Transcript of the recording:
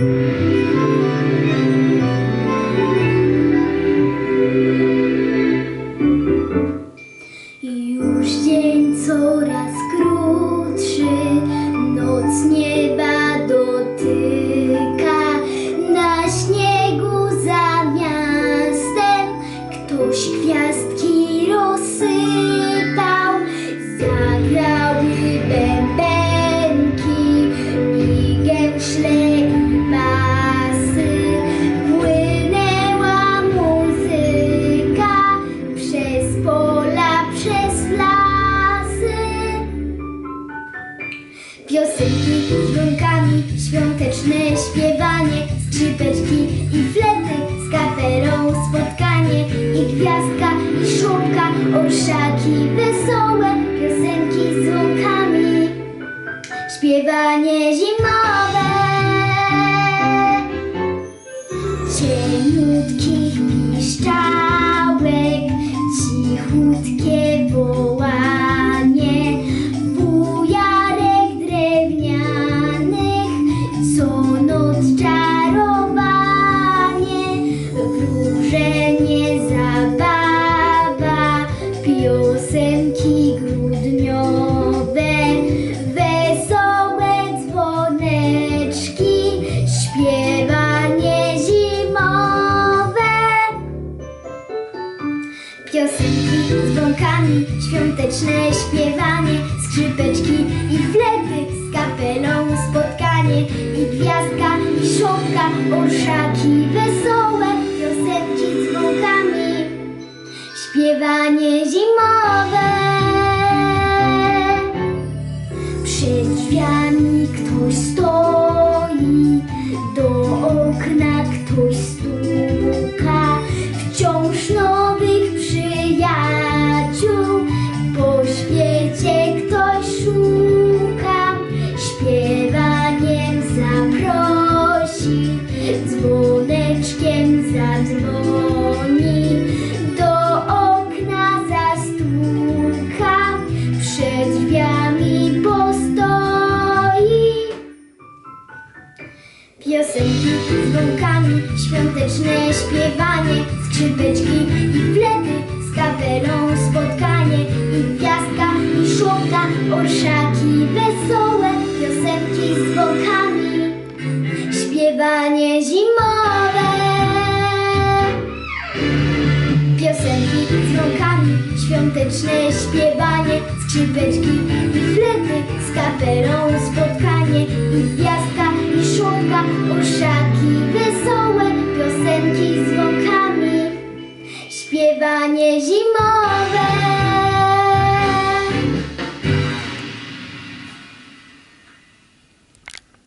Już dzień coraz krótszy, noc nieba dotyka. Na śniegu za miastem ktoś gwiazdki rozsypał. Piosenki z dźwiękami, świąteczne śpiewanie, skrzypeczki i flety, z kapelą spotkanie i gwiazdka i szopka, orszaki wesołe, piosenki z dzwonkami, śpiewanie zimowe. Cieniutkich piszczałek, cichutkie świąteczne śpiewanie, skrzypeczki i flety, z kapelą spotkanie i gwiazdka i szopka, orszaki wesołe, piosenki z dzwonkami, śpiewanie zimowe. Przed drzwiami ktoś stoi, dzwoneczkiem zadzwoni. Do okna zastuka, przed drzwiami postoi. Piosenki z dzwonkami, świąteczne śpiewanie, skrzypeczki i świąteczne śpiewanie, skrzypeczki i flety, z kapelą spotkanie i gwiazdka i szopka, orszaki